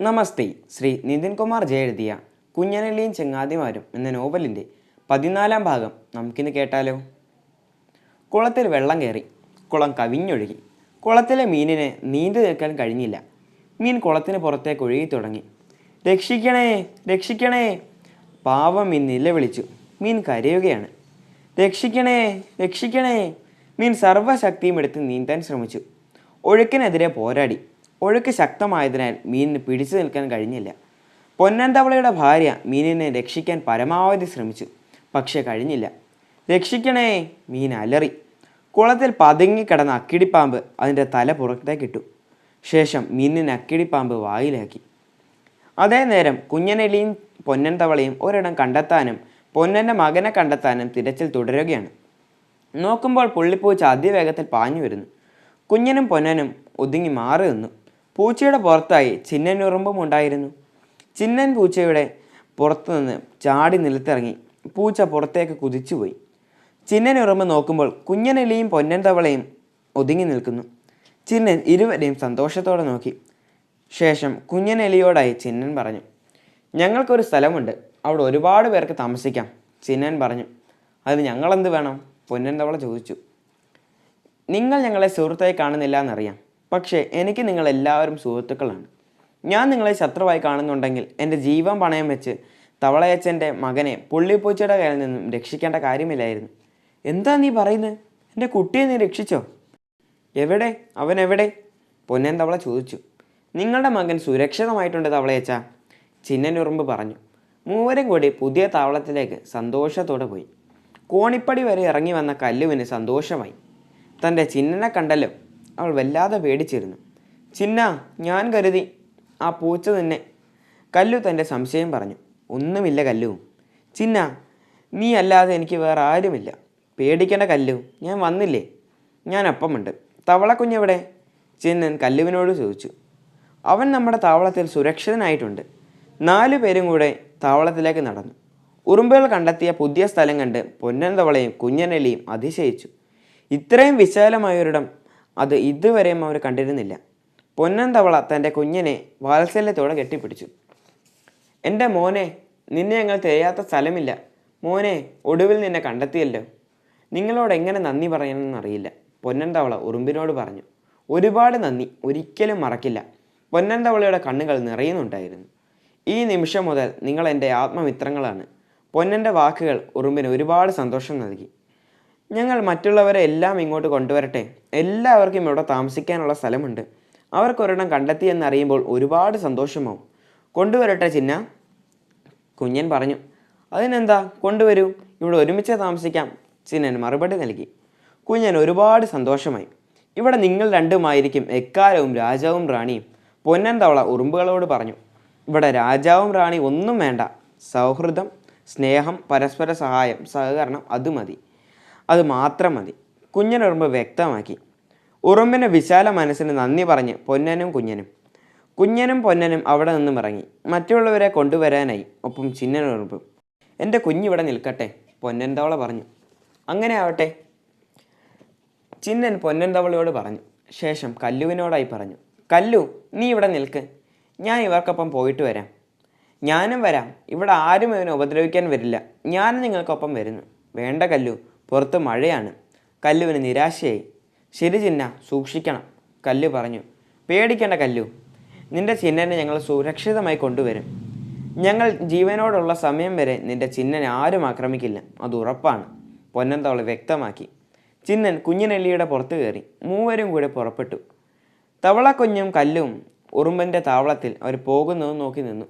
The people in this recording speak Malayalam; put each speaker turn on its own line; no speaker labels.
നമസ്തേ. ശ്രീ നിതിൻ കുമാർ ജയ എഴുതിയ കുഞ്ഞനലിയും ചെങ്ങാതിമാരും എന്ന നോവലിന്റെ പതിനാലാം ഭാഗം നമുക്കിന്ന് കേട്ടാലോ? കുളത്തിൽ വെള്ളം കയറി കുളം കവിഞ്ഞൊഴുകി കുളത്തിലെ മീനിന് നീന്തി നിൽക്കാൻ കഴിഞ്ഞില്ല. മീൻ കുളത്തിന് പുറത്തേക്ക് ഒഴുകി തുടങ്ങി. രക്ഷിക്കണേ രക്ഷിക്കണേ. പാവം മീൻ നിലവിളിച്ചു മീൻ കരയുകയാണ്. രക്ഷിക്കണേ രക്ഷിക്കണേ. മീൻ സർവശക്തിയും എടുത്ത് നീന്താൻ ശ്രമിച്ചു. ഒഴുക്കിനെതിരെ പോരാടി. ഒഴുക്ക് ശക്തമായതിനാൽ മീനിന് പിടിച്ചു നിൽക്കാൻ കഴിഞ്ഞില്ല. പൊന്നൻ തവളയുടെ ഭാര്യ മീനിനെ രക്ഷിക്കാൻ പരമാവധി ശ്രമിച്ചു പക്ഷേ കഴിഞ്ഞില്ല. രക്ഷിക്കണേ മീൻ അലറി. കുളത്തിൽ പതുങ്ങിക്കിടന്ന അക്കിടിപ്പാമ്പ് അതിന്റെ തല പുറത്തേക്കിട്ടു ശേഷം മീനിന് അക്കിടിപ്പാമ്പ് വായിലാക്കി. അതേ നേരം കുഞ്ഞനെലിയും പൊന്നൻ തവളയും ഒരിടം കണ്ടെത്താനും പൊന്നന്റെ മകനെ കണ്ടെത്താനും തിരച്ചിൽ തുടരുകയാണ്. നോക്കുമ്പോൾ പുള്ളിപ്പൂച്ച അതിവേഗത്തിൽ പാഞ്ഞു വരുന്നു. കുഞ്ഞനും പൊന്നനും ഒതുങ്ങി മാറി നിന്നു. പൂച്ചയുടെ പുറത്തായി ചിന്നനുറുമ്പും ഉണ്ടായിരുന്നു ചിന്നൻ പൂച്ചയുടെ പുറത്തുനിന്ന് ചാടി നിലത്തിറങ്ങി. പൂച്ച പുറത്തേക്ക് കുതിച്ചുപോയി. ചിന്നനുറുമ്പ് നോക്കുമ്പോൾ കുഞ്ഞനെലിയും പൊന്നൻ തവളയും ഒതുങ്ങി നിൽക്കുന്നു. ചിന്നൻ ഇരുവരെയും സന്തോഷത്തോടെ നോക്കി. ശേഷം കുഞ്ഞനെലിയോടായി ചിന്നൻ പറഞ്ഞു ഞങ്ങൾക്കൊരു സ്ഥലമുണ്ട്. അവിടെ ഒരുപാട് പേർക്ക് താമസിക്കാം ചിന്നൻ പറഞ്ഞു. അത് ഞങ്ങളെന്ത് വേണം? പൊന്നൻ തവള ചോദിച്ചു. നിങ്ങൾ ഞങ്ങളെ സുഹൃത്തായി കാണുന്നില്ല എന്നറിയാം. പക്ഷേ എനിക്ക് നിങ്ങളെല്ലാവരും സുഹൃത്തുക്കളാണ്. ഞാൻ നിങ്ങളെ ശത്രുവായി കാണുന്നുണ്ടെങ്കിൽ എന്റെ ജീവൻ പണയം വെച്ച് തവളയച്ചന്റെ മകനെ പുള്ളിപ്പൂച്ചയുടെ കയ്യിൽ നിന്നും രക്ഷിക്കേണ്ട കാര്യമില്ലായിരുന്നു. എന്താ നീ പറയുന്നത്? എന്റെ കുട്ടിയെ നീ രക്ഷിച്ചോ? എവിടെ? അവൻ എവിടെ? പൊന്നൻ തവള ചോദിച്ചു. നിങ്ങളുടെ മകൻ സുരക്ഷിതമായിട്ടുണ്ട് തവളയച്ച ചിന്നനുറുമ്പ് പറഞ്ഞു. മൂവരും കൂടി പുതിയ താവളത്തിലേക്ക് സന്തോഷത്തോടെ പോയി. കോണിപ്പടി വരെ ഇറങ്ങി വന്ന കല്ലുവിന് സന്തോഷമായി. തന്റെ ചിന്നനെ കണ്ടല്ലോ. അവൾ വല്ലാതെ പേടിച്ചിരുന്നു. ചിന്ന ഞാൻ കരുതി. ആ പൂച്ച തന്നെ കല്ലു തന്റെ സംശയം പറഞ്ഞു. ഒന്നുമില്ല കല്ലു. ചിന്ന നീ അല്ലാതെ എനിക്ക് വേറെ ആരുമില്ല. പേടിക്കേണ്ട കല്ലു ഞാൻ വന്നില്ലേ? ഞാൻ അപ്പമുണ്ട്. തവളക്കുഞ്ഞെവിടെ? ചിന്നൻ കല്ലുവിനോട് ചോദിച്ചു. അവൻ നമ്മുടെ താവളത്തിൽ സുരക്ഷിതനായിട്ടുണ്ട്. നാലു പേരും കൂടെ താവളത്തിലേക്ക് നടന്നു. ഉറുമ്പുകൾ കണ്ടെത്തിയ പുതിയ സ്ഥലം കണ്ട് പൊന്നൻ തവളയും കുഞ്ഞനലിയും അതിശയിച്ചു. ഇത്രയും വിശാലമായൊരിടം അത് ഇതുവരെയും അവർ കണ്ടിരുന്നില്ല. പൊന്നന്തവള തവള തന്റെ കുഞ്ഞിനെ വാത്സല്യത്തോടെ കെട്ടിപ്പിടിച്ചു. എന്റെ മോനെ നിന്നെ ഞങ്ങൾ തിരയാത്ത സ്ഥലമില്ല. മോനെ ഒടുവിൽ നിന്നെ കണ്ടെത്തിയല്ലോ. നിങ്ങളോട് എങ്ങനെ നന്ദി പറയണമെന്നറിയില്ല പൊന്നൻ തവള ഉറുമ്പിനോട് പറഞ്ഞു. ഒരുപാട് നന്ദി ഒരിക്കലും മറക്കില്ല. പൊന്നന്തവളയുടെ കണ്ണുകൾ നിറയുന്നുണ്ടായിരുന്നു. ഈ നിമിഷം മുതൽ നിങ്ങൾ എന്റെ ആത്മമിത്രങ്ങളാണ്. പൊന്നന്റെ വാക്കുകൾ ഉറുമ്പിന് ഒരുപാട് സന്തോഷം നൽകി. ഞങ്ങൾ മറ്റുള്ളവരെ എല്ലാം ഇങ്ങോട്ട് കൊണ്ടുവരട്ടെ. എല്ലാവർക്കും ഇവിടെ താമസിക്കാനുള്ള സ്ഥലമുണ്ട്. അവർക്കൊരെണ്ണം കണ്ടെത്തി എന്നറിയുമ്പോൾ ഒരുപാട് സന്തോഷമാവും. കൊണ്ടുവരട്ടെ ചിന്ന. കുഞ്ഞൻ പറഞ്ഞു. അതിനെന്താ? കൊണ്ടുവരൂ. ഇവിടെ ഒരുമിച്ച് താമസിക്കാം. ചിന്നൻ മറുപടി നൽകി. കുഞ്ഞൻ ഒരുപാട് സന്തോഷമായി. ഇവിടെ നിങ്ങൾ രണ്ടുമായിരിക്കും എക്കാലവും രാജാവും റാണിയും. പൊന്നൻ തവള ഉറുമ്പുകളോട് പറഞ്ഞു. ഇവിടെ രാജാവും റാണി ഒന്നും വേണ്ട. സൗഹൃദം സ്നേഹം പരസ്പര സഹായം സഹകരണം അത് മതി. അത് മാത്രം മതി. കുഞ്ഞനുറുമ്പ് വ്യക്തമാക്കി. ഉറുമ്പിന്റെ വിശാല മനസ്സിന് നന്ദി പറഞ്ഞ് പൊന്നനും കുഞ്ഞനും. കുഞ്ഞനും പൊന്നനും അവിടെ നിന്നും ഇറങ്ങി. മറ്റുള്ളവരെ കൊണ്ടുവരാനായി ഒപ്പം ചിന്നനുറുമ്പും എന്റെ കുഞ്ഞിവിടെ നിൽക്കട്ടെ പൊന്നൻ തവള പറഞ്ഞു. അങ്ങനെ ആവട്ടെ ചിന്നൻ പൊന്നൻ തവളയോട് പറഞ്ഞു. ശേഷം കല്ലുവിനോടായി പറഞ്ഞു. കല്ലു നീ ഇവിടെ നിൽക്ക്. ഞാൻ ഇവർക്കൊപ്പം പോയിട്ട് വരാം. ഞാനും വരാം. ഇവിടെ ആരും ഇവനെ ഉപദ്രവിക്കാൻ വരില്ല. ഞാനും നിങ്ങൾക്കൊപ്പം വരുന്നു. വേണ്ട കല്ലു പുറത്ത് മഴയാണ്. കല്ലുവിന് നിരാശയായി. ശരി ചിന്ന സൂക്ഷിക്കണം. കല്ലു പറഞ്ഞു. പേടിക്കേണ്ട കല്ലു നിന്റെ ചിഹ്നനെ ഞങ്ങൾ സുരക്ഷിതമായി കൊണ്ടുവരും. ഞങ്ങൾ ജീവനോടുള്ള സമയം വരെ നിന്റെ ചിഹ്നനെ ആരും ആക്രമിക്കില്ല. അത് ഉറപ്പാണ്. പൊന്നന്തവള വ്യക്തമാക്കി. ചിന്നൻ കുഞ്ഞിനെല്ലിയുടെ പുറത്ത് കയറി. മൂവരും കൂടെ പുറപ്പെട്ടു. തവളക്കുഞ്ഞും കല്ലും ഉറുമ്പന്റെ താവളത്തിൽ അവർ പോകുന്നത് നോക്കി നിന്നു.